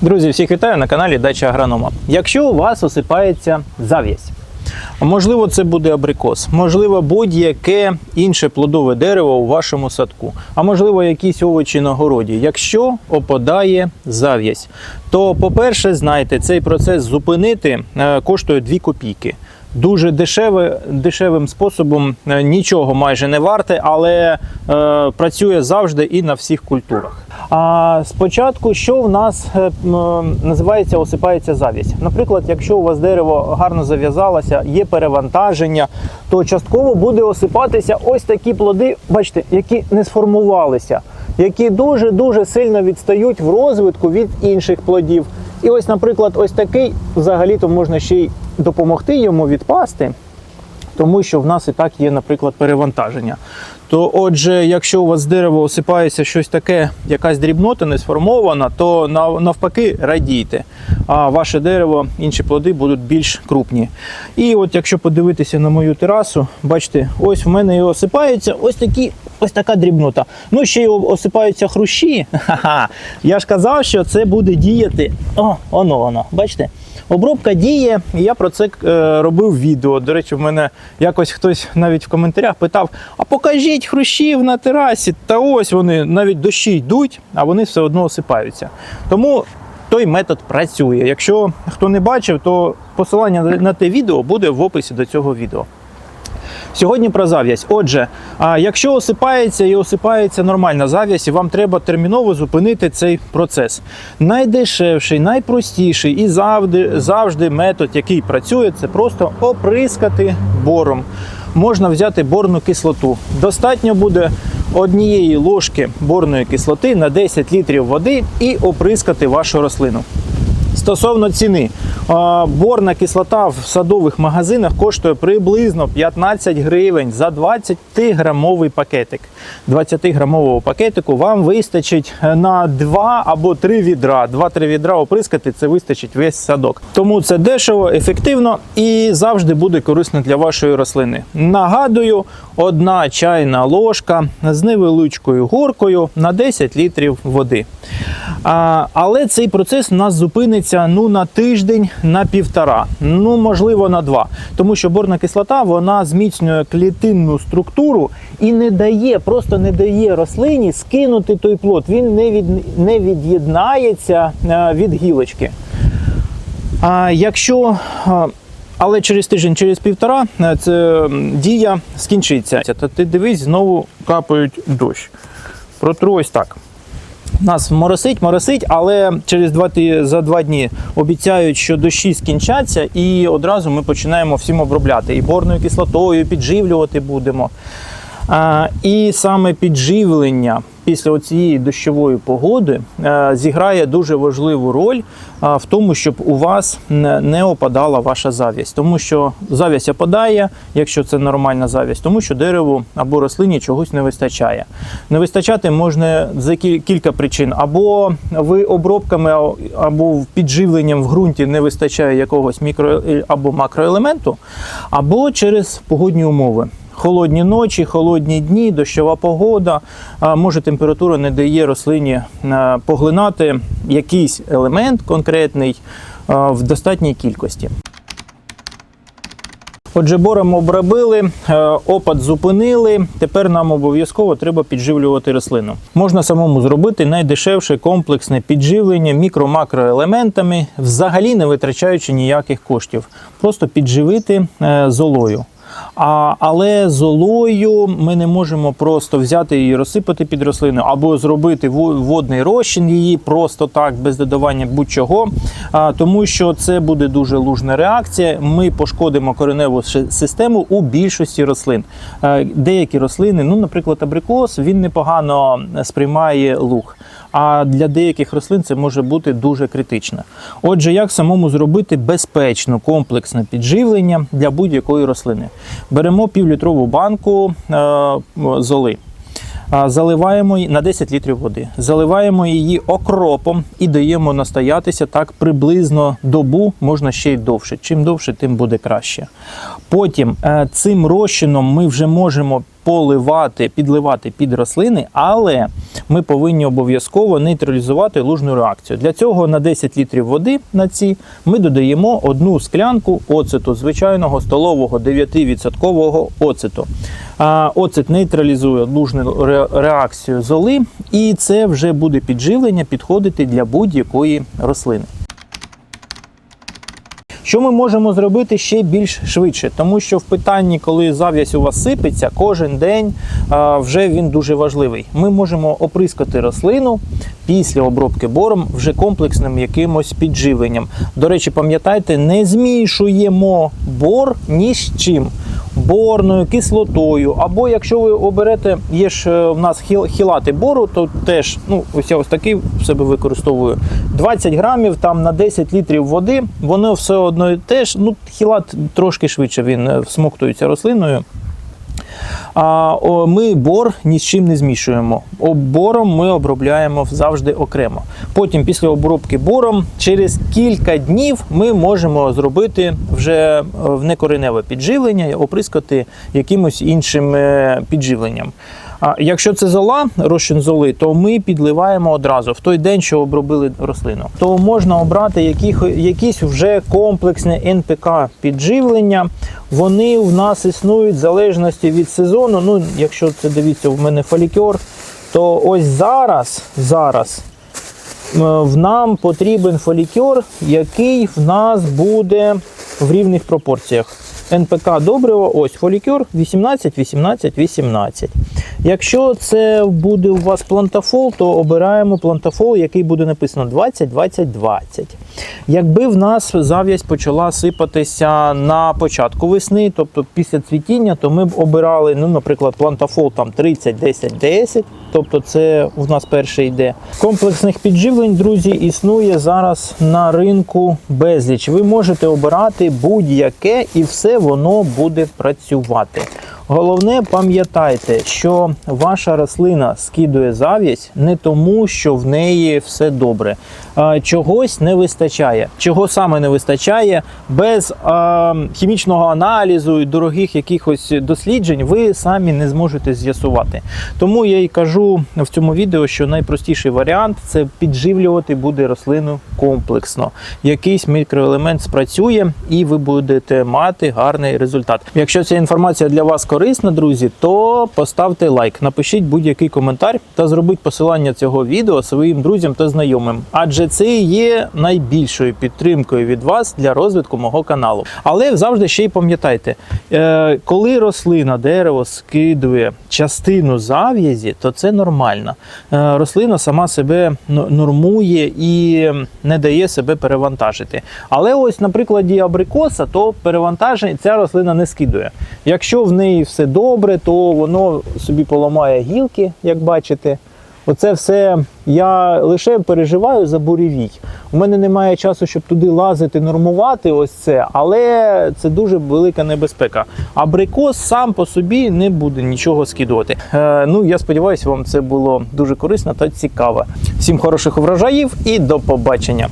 Друзі, всіх вітаю на каналі Дача Агронома. Якщо у вас осипається зав'язь, можливо, це буде абрикос, можливо, будь-яке інше плодове дерево у вашому садку, а можливо, якісь овочі на городі. Якщо опадає зав'язь, то, по-перше, знайте, цей процес зупинити е, коштує 2 копійки. Дуже дешеве, дешевим способом е, нічого майже не варте, але е, працює завжди і на всіх культурах. А спочатку, що в нас е, називається осипається завість. Наприклад, якщо у вас дерево гарно зав'язалося, є перевантаження, то частково буде осипатися ось такі плоди, бачите, які не сформувалися, які дуже дуже сильно відстають в розвитку від інших плодів. І ось, наприклад, ось такий взагалі-то можна ще й допомогти йому відпасти, тому що в нас і так є, наприклад, перевантаження. То, отже, якщо у вас з дерева осипається щось таке, якась дрібнота не сформована, то навпаки радійте. А ваше дерево, інші плоди будуть більш крупні. І от якщо подивитися на мою терасу, бачите, ось в мене і осипаються ось такі. Ось така дрібнота. Ну, ще й осипаються хрущі. Ха-ха. Я ж казав, що це буде діяти. О, воно воно. Бачите? Обробка діє, і я про це е, робив відео. До речі, в мене якось хтось навіть в коментарях питав: а покажіть хрущів на терасі. Та ось вони навіть дощі йдуть, а вони все одно осипаються. Тому той метод працює. Якщо хто не бачив, то посилання на- те відео буде в описі до цього відео. Сьогодні про зав'язь. Отже, якщо осипається і осипається нормальна зав'язь, і вам треба терміново зупинити цей процес. Найдешевший, найпростіший і завжди, завжди метод, який працює, це просто оприскати бором. Можна взяти борну кислоту. Достатньо буде однієї ложки борної кислоти на 10 літрів води і оприскати вашу рослину. Стосовно ціни, борна кислота в садових магазинах коштує приблизно 15 гривень за 20-грамовий пакетик. 20-грамового пакетику вам вистачить на 2 або 3 відра. 2-3 відра оприскати це вистачить весь садок. Тому це дешево, ефективно і завжди буде корисно для вашої рослини. Нагадую, одна чайна ложка з невеличкою горкою на 10 літрів води. Але цей процес у нас зупиниться ну на тиждень, на півтора, ну можливо на два. Тому що борна кислота вона зміцнює клітинну структуру і не дає, просто не дає рослині скинути той плод. Він не від не від'єднається е, від гілочки. А якщо але через тиждень, через півтора е, це дія скінчиться. То ти дивись, знову капають дощ. Протру ось так. Нас моросить, моросить, але через два за два дні обіцяють, що дощі скінчаться, і одразу ми починаємо всім обробляти. І борною кислотою, і підживлювати будемо. І саме підживлення після цієї дощової погоди е, зіграє дуже важливу роль в тому, щоб у вас не опадала ваша завість. Тому що завість опадає, якщо це нормальна завість, тому що дереву або рослині чогось не вистачає. Не вистачати можна за кілька причин. Або ви обробками або підживленням в ґрунті не вистачає якогось мікро або макроелементу, або через погодні умови. Холодні ночі, холодні дні, дощова погода. Може, температура не дає рослині поглинати якийсь елемент конкретний в достатній кількості. Отже, бором обробили, опад зупинили. Тепер нам обов'язково треба підживлювати рослину. Можна самому зробити найдешевше комплексне підживлення мікро-макроелементами, взагалі не витрачаючи ніяких коштів. Просто підживити е, золою. А, але золою ми не можемо просто взяти і розсипати під рослину, або зробити во- водний розчин її просто так, без додавання будь-чого, тому що це буде дуже лужна реакція. Ми пошкодимо кореневу систему у більшості рослин. Е, Деякі рослини, ну, наприклад, абрикос, він непогано сприймає луг. А для деяких рослин це може бути дуже критично. Отже, як самому зробити безпечно комплексне підживлення для будь-якої рослини? Беремо півлітрову банку е, золи. Заливаємо на 10 літрів води. Заливаємо її окропом і даємо настоятися так приблизно добу, можна ще й довше. Чим довше, тим буде краще. Потім е, цим розчином ми вже можемо поливати, підливати під рослини, але ми повинні обов'язково нейтралізувати лужну реакцію. Для цього на 10 літрів води на ці ми додаємо одну склянку оцету, звичайного столового 9% оцету. Оцет нейтралізує лужну реакцію золи, і це вже буде підживлення підходити для будь-якої рослини. Що ми можемо зробити ще більш швидше? Тому що в питанні, коли зав'язь у вас сипеться, кожен день вже він дуже важливий. Ми можемо оприскати рослину після обробки бором вже комплексним якимось підживленням. До речі, пам'ятайте, не змішуємо бор ні з чим. Борною, кислотою, або якщо ви оберете, є ж е, в нас хіл- хілати бору, то теж ну ось я ось такий в себе використовую. 20 грамів там на 10 літрів води, воно все одно теж, ну хілат трошки швидше він е, всмоктується рослиною. А ми бор ні з чим не змішуємо. Бором ми обробляємо завжди окремо. Потім, після обробки бором, через кілька днів ми можемо зробити вже е, некореневе підживлення, оприскати якимось іншим е, підживленням. А якщо це зола, розчин золи, то ми підливаємо одразу в той день, що обробили рослину. То можна обрати яких, якісь вже комплексне НПК підживлення. Вони в нас існують в залежності від сезону. Ну, якщо це дивіться, в мене фолікер, то ось зараз, зараз в нам потрібен фолікер, який в нас буде в рівних пропорціях. НПК добриво, ось фолікер 18, 18, 18. Якщо це буде у вас плантафол, то обираємо плантафол, який буде написано 20, 20, 20. Якби в нас зав'язь почала сипатися на початку весни, тобто після цвітіння, то ми б обирали, ну, наприклад, плантафол там 30, 10, 10. Тобто це у нас перше йде. Комплексних підживлень, друзі, існує зараз на ринку безліч. Ви можете обирати будь-яке і все воно буде працювати. Головне, пам'ятайте, що ваша рослина скидує зав'язь не тому, що в неї все добре. Чогось не вистачає. Чого саме не вистачає, без а, хімічного аналізу і дорогих якихось досліджень ви самі не зможете з'ясувати. Тому я й кажу в цьому відео, що найпростіший варіант це підживлювати буде рослину комплексно. Якийсь мікроелемент спрацює, і ви будете мати гарний результат. Якщо ця інформація для вас корисна, друзі, то поставте лайк, напишіть будь-який коментар та зробіть посилання цього відео своїм друзям та знайомим, адже це є найбільшою підтримкою від вас для розвитку мого каналу. Але завжди ще й пам'ятайте, е, коли рослина, дерево скидує частину зав'язі, то це нормально. Е, Рослина сама себе нормує і не дає себе перевантажити. Але ось на прикладі абрикоса, то перевантаження ця рослина не скидує. Якщо в неї все добре, то воно собі поламає гілки, як бачите. Оце все я лише переживаю за буревій. У мене немає часу, щоб туди лазити, нормувати ось це, але це дуже велика небезпека. Абрикос сам по собі не буде нічого скидувати. Е, ну я сподіваюся, вам це було дуже корисно та цікаво. Всім хороших врожаїв і до побачення.